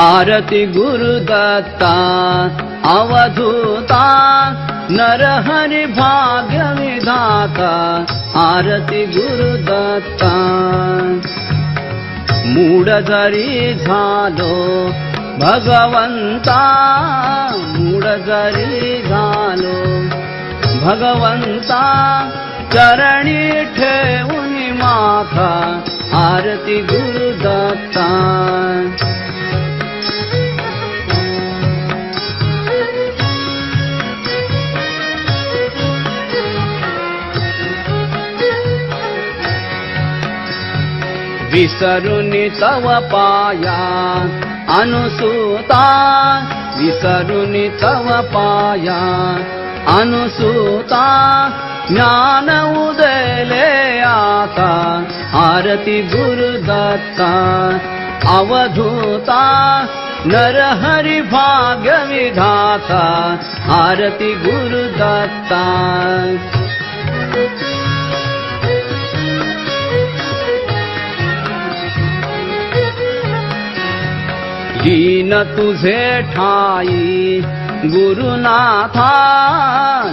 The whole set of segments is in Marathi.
आरती गुरुदत्ता अवधूता नरहरि भाग्य विधाता आरती गुरुदत्ता। मूड जरी झालो भगवंता मूड जरी झालो भगवंता चरणी ठेवून माथा आरती गुरुदत्ता। विसरून तव पाया अनुसूता विसरून तव पाया अनुसूता ज्ञान उदले आता आरती गुरुदत्ता अवधूता नरहरि भाग्य विधाता आरती गुरुदत्ता. लीन तुझे ठाई गुरुनाथा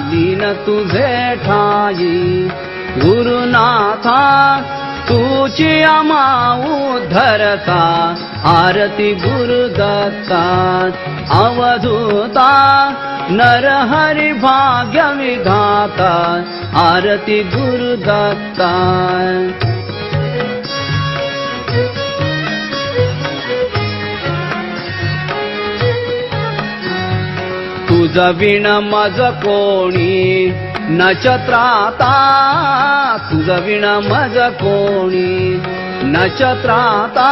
दीन तुझे ठाई गुरुनाथा तुची अमाऊ धरता आरती गुरुदत्ता अवधूता नरहरि भाग्य विधाता आरती गुरुदत्ता. तुझ मज कोणी नचत्राता तुझ विण मज कोणी नचत्राता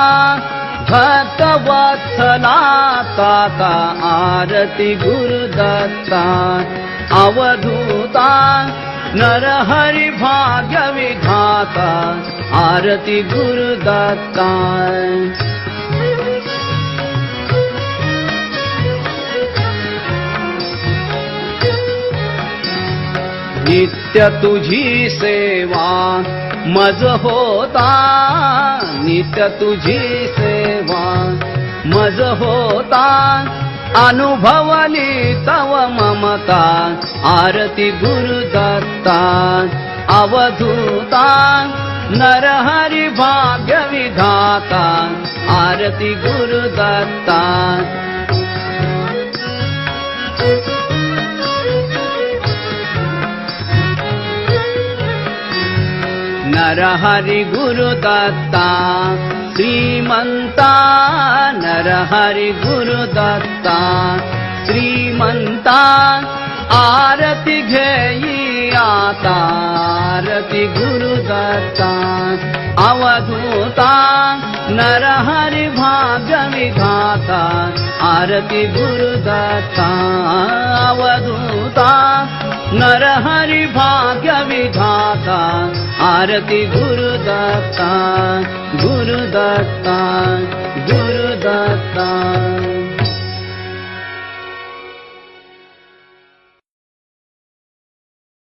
भक्त वत्सला ताता आरती गुरुदत्ता अवधूता नरहरि भाग्य विधाता आरती गुरुदत्ता। नित्य तुझी सेवा. मज होता नित्य तुझी सेवा. मज होता अनुभवली तव ममता. आरती गुरुदत्ता अवधूता नरहरि भाग्य विधाता आरती गुरुदत्ता. नरहरि गुरुदत्ता। श्रीमन्ता नरहरि गुरुदत्ता। श्रीमन्ता आरती घेई आता आरती गुरुदत्ता। अवधूता नरहरि भाग्य विधाता आरती गुरुदत्ता। अवधूता नरहरि भाग्य विधाता आरति गुरुदत्ता गुरुदत्ता गुरुदत्ता।